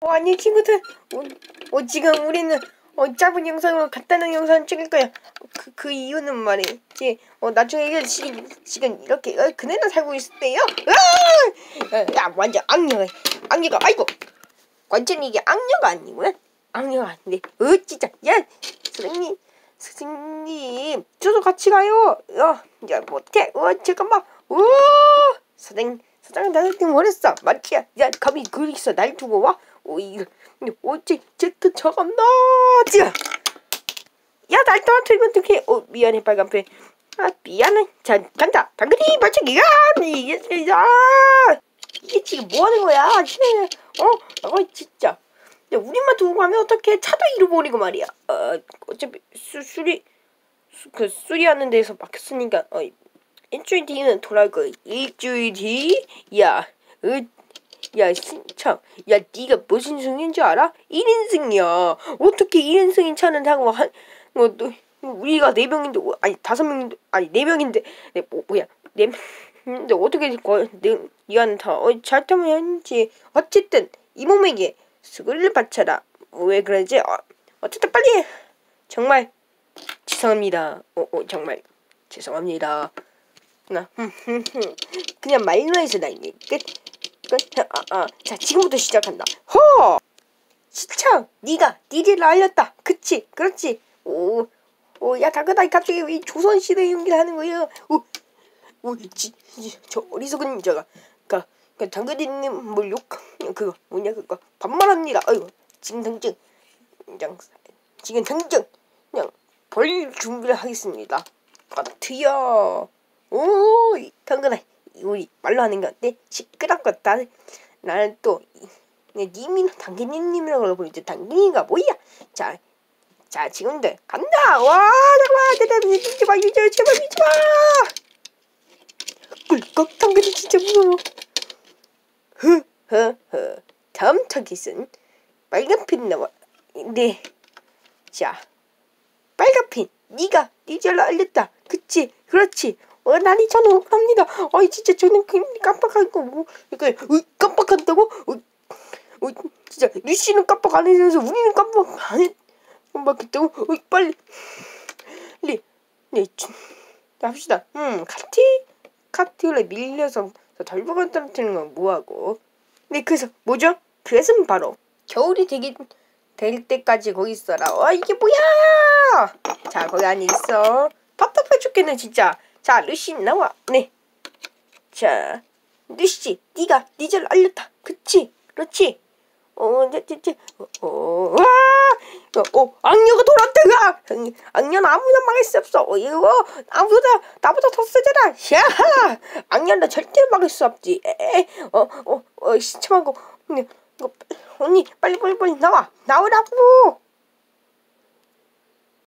어, 아니 친구들. 어, 어, 지금 우리는 어, 짧은 영상으로 간단한 영상을 찍을 거야. 그, 그 이유는 말이지. 어, 나중에 이게 지금, 지금 이렇게 어, 그네나 살고 있을 때요 야 완전 악녀 악녀가 아이고! 완전 이게 악녀가 아니구나. 악녀가 아닌데. 어 진짜. 야 선생님 선생님 저도 같이 가요. 어, 야 못해. 어 잠깐만. 어 선생 사장 나한테 뭐랬어? 맞지 야. 감히 그리서 날 두고 와 오, 이거, 어째, 제트 저건다, 찌야. 야, 날 떨어뜨리면 어떡해. 어, 미안해, 빨간펜. 아, 미안해. 자, 간다. 당근이 발차기, 야! 이게, 야! 이게 지금 뭐 하는 거야? 진짜, 어? 어, 진짜. 야, 우리만 두고 가면 어떡해. 차도 잃어버리고 말이야. 어, 어차피, 수, 수리, 수, 그, 수리하는 데서 막혔으니까, 어, 일주일 뒤는 돌아올 거야. 일주일 뒤? 야, 으, 야, 신참. 야, 네가 무슨 승인 줄 알아? 1인승이야. 어떻게 1인승인 차는 타고 한, 뭐, 또, 우리가 4명인데, 아니, 5명인데, 아니, 4명인데, 네, 뭐, 뭐야, 4명. 근데 어떻게 거, 내, 니가 타, 어, 잘 타면 했지. 어쨌든, 이 몸에게 수고를 바쳐라. 왜 그러지? 어, 어쨌든 빨리! 정말, 죄송합니다. 어, 어, 정말, 죄송합니다. 나, 그냥 말로 해서 날게 끝. 아, 아, 자 지금부터 시작한다. 허! 시창, 네가 니를 알렸다. 그치? 그렇지. 오, 오, 야 당근아 갑자기 왜 조선 시대 연기를 하는 거야? 오, 오, 지, 지, 저 어리석은 자가, 그니까, 그 당근이님 뭘 욕, 그거 뭐냐 그거 반말합니다. 아이고, 지금 당장, 당장, 지금 당장 그냥 벌 준비를 하겠습니다. 하트야. 오, 당근아. 우리 말로 하는 게 어때? 시끄럽겠다. 나는 또 님이 당근이님이라고 부르지 당근이가 뭐야? 자, 자 지금들 간다. 와, 잠깐만, 제발 믿지 마, 마, 제발 믿지 마. 꿀꺽 당근이 진짜 무서워. 흐흐흐. 다음 타깃은 빨간 핀 나와. 네. 자, 빨간 핀. 네가 니젤 알렸다. 그치? 그렇지. 어, 난이 저는 억합니다. 아이 진짜 저는 깜빡하고 뭐 이렇게 깜빡한다고? 어, 어, 진짜 루시는 깜빡 안 해서 우리는 깜빡 안 해. 깜빡했다고? 어, 빨리 빨리 네 합시다. 음 카티 카티를 밀려서 덜보가 떨어뜨리는 건 뭐하고? 네 그래서 뭐죠? 그것은 바로 겨울이 되기 될 때까지 거기 있어라. 와 이게 뭐야? 자 거기 안에 있어. 답답해 죽겠네 진짜. 자, 루시 나와. 네. 자, 루시, 네가 니절 알렸다. 그치? 그렇지? 어, 네, 네, 네. 어, 어, 와! 어, 어, 악녀가 돌아왔다! 악녀는 아무나 막을 수 없어. 어, 이거 아무보다 나보다 더 세잖아. 야! 악녀는 절대로 막을 수 없지. 에, 어, 어, 어, 시참하고. 이거 언니 빨리 빨리 빨리 나와 나오라고.